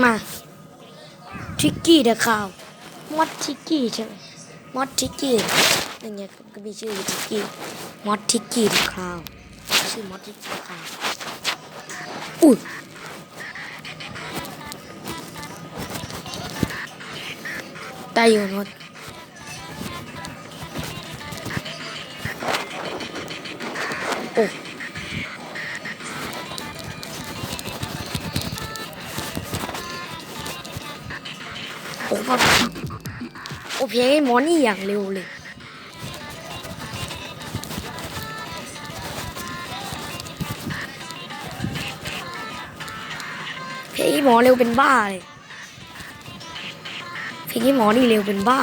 มาทิกกี้เดอะข่าวมอดทิกกี้ใช่ไหมมอดทิกกี้นั่นไงก็มีชื่อทิกกี้มอดทิกกี้เดอะข่าวชื่อมอดทิกกี้ข่าวอุ้ยได้อยู่มด อ้แบโอเพให้หมอนี่อย่างเร็วเลยเพลงหมอเร็วเป็นบ้าเลยเพลงหมอนี่เร็วเป็นบ้า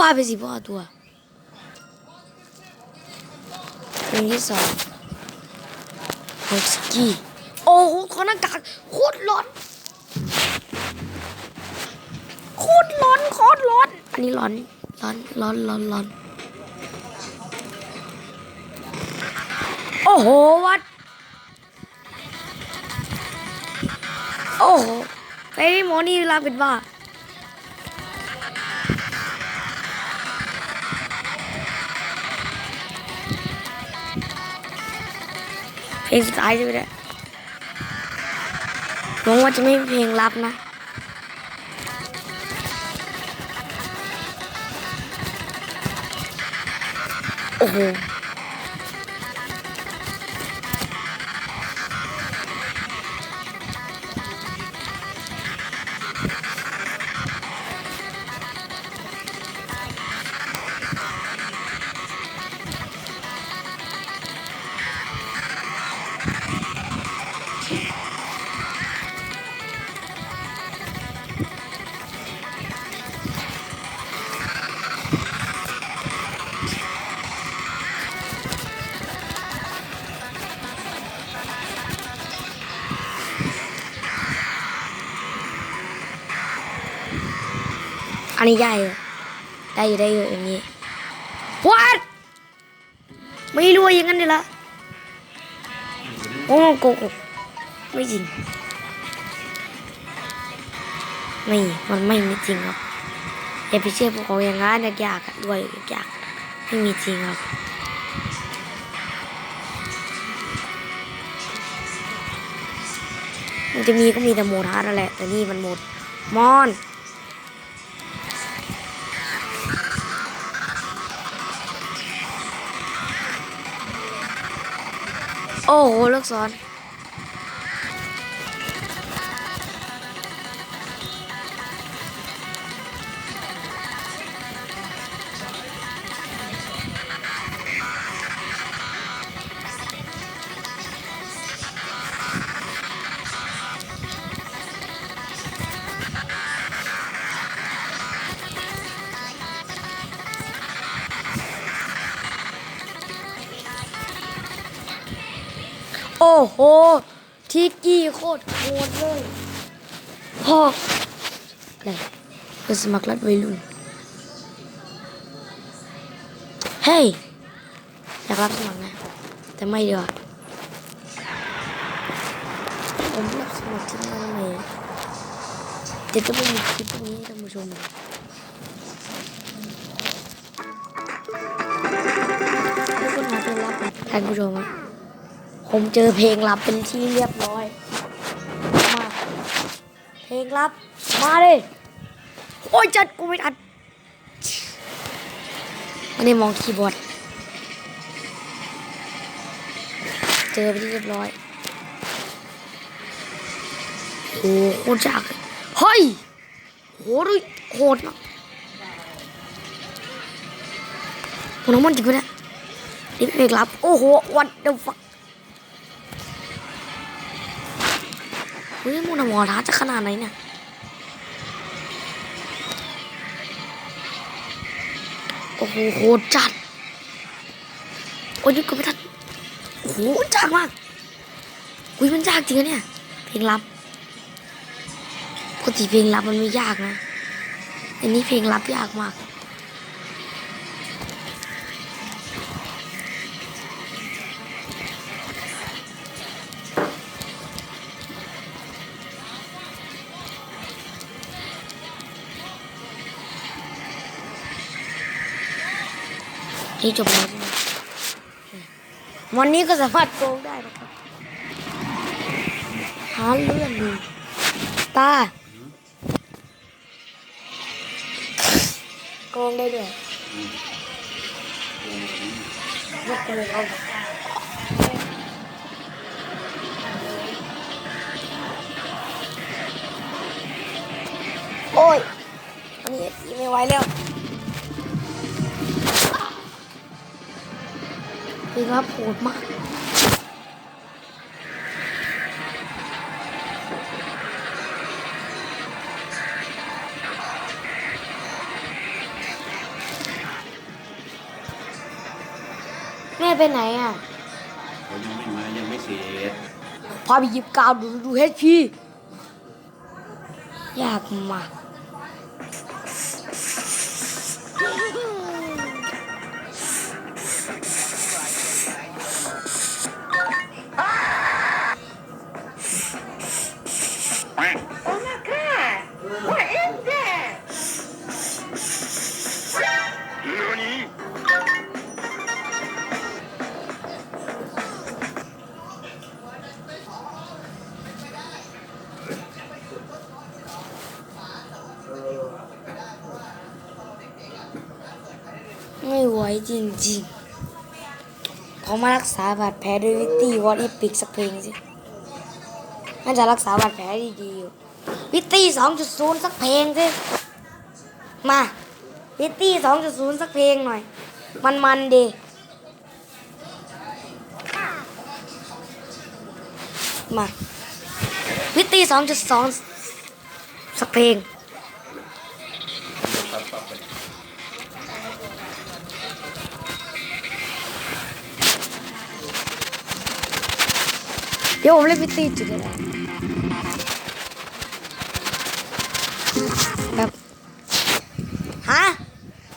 บ้าไปสิพ่อตัวเพลงที่สองโฮสกี้โอ้โหขอหน้ากากโคตรร้อนโคตรร้อนโคตรร้อน อันนี้ร้อนร้อนร้อนร้อนร้อนโอ้โหวัดโอ้โหไอ้หมอนี่ลาเป็นบ้า เพลงสุดท้ายใช่ไหมเนี่ยหวังว่าจะไม่มีเพลงลับนะ โอ้โห อันนี้ได้อยู่ได้อยู่ได้อยู่อย่างนี้ what ไม่รว่าอย่างนั้นเลยละโอ้โกกไม่จริงไม่มันไม่มีจริงครับอย่าไปเชื่อพวกเขาอย่างนั้นยากๆอะด้วยยากๆไม่มีจริงครับมันจะมีก็มีแต่โมดฮาร์นั่นแหละแต่นี่มันหมดมอน โอ้โหลูกศร โอ้โห ทิกกี้โคตรโหดเลยพ่ออะไรเปิดสมัครรัฐวัยรุ่น เฮ้ย อยากรับสมัครนะ แต่ไม่ดีกว่าผมรับสมัครที่นั่นเลยเดี๋ยวจะไม่มีคลิปพวกนี้ให้ท่านผู้ชมท่านผู้ชมอะ ผมเจอเพลงลับเป็นที่เรียบร้อย มา เพลงรับ มาเลย โอ้ยจัดกูไม่ทันอันนี้มองคีย์บอร์ด เจอไปที่เรียบร้อย โอ้โหโคตรยากเฮ้ยโหดูโหดมากโอ้น้องมันจริงปะเนี่ยนี่เพลงรับ โอ้โห what the fuck ฮ้ยมูนหัวท้าจะขนาดไหนเนี่ยโอ้โหโหดจัด โอ้ยนี่ก็ไม่ทันโอ้โหยากมากอุ้ยมันยากจริงอะเนี่ย เพลงลับปกติเพลงลับมันไม่ยากนะ อันนี้เพลงลับยากมาก นี่จบแล้วใช่ไหมวันนี้ก็สามารถโกงได้นะครับหาเรื่องดูตาโกงได้ด้วยยกเลยเอาโอ้ยอันนี้ไม่ไหวแล้ว คือครับโหดมากแม่ไปไหนอะเขายังไม่มายังไม่เสร็จพาไปหยิบกาวดูดูเฮดพียากมาก ไม่ไหวจริงๆเขามารักษาบาดแผลด้วยวิตตี้วอตอีปิกสักเพลงสิ น่าจะรักษาบาดแผลได้ดีอยู่ วิตตี้สองจุดศูนย์สักเพลงสิ มา วิตตี้สองจุดศูนย์สักเพลงหน่อย มันมันดีมา วิตตี้สองจุดสองสักเพลง ดี๋ยวผมเล่นวิตตี้จุดเลยนะแบบฮะ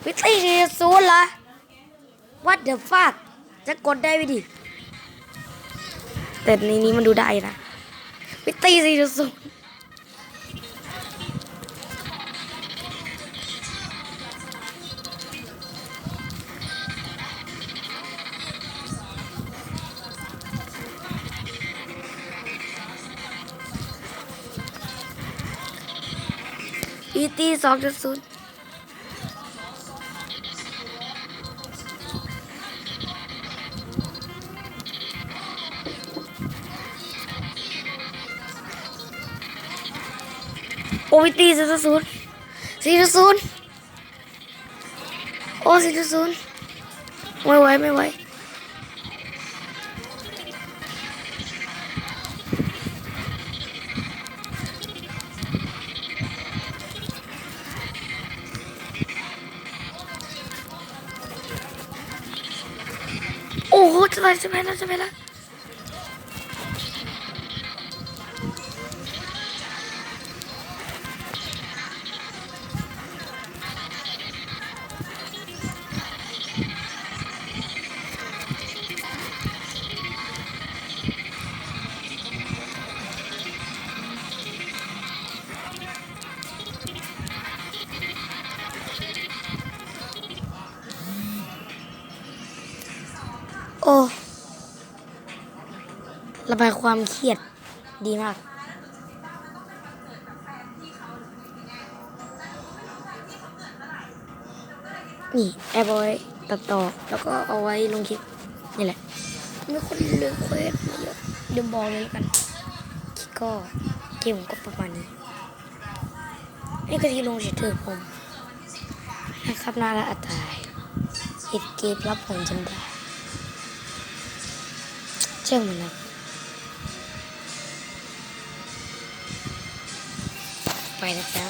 ไปตีที่ศูนย์เหรอ What the fuck จะกดได้ไหมดิ แต่ในนี้มันดูได้นะไปตีที่ศูนย์ วิตี้สองจุดศูนย์โอวิตี้สี่จุดศูนย์สี่จุดศูนย์โอ้สี่จุดศูนย์ไม่ไหวไม่ไหว โอ้โหจะ โอ้ระบายความเครียดดีมาก นี่ แอปเอาไว้ตัดต่อ แล้วก็เอาไว้ลงคลิป นี่แหละ มีคนเลือกเควสเยอะเดี๋ยวบอกเลยกันก็เกมก็ประมาณนี้นี่ก็ที่ลงเฉยๆผม นะครับน่าละอัตายอิตุเกมรับผมจำได้ เชื่อมันนะไปนะจ๊ะ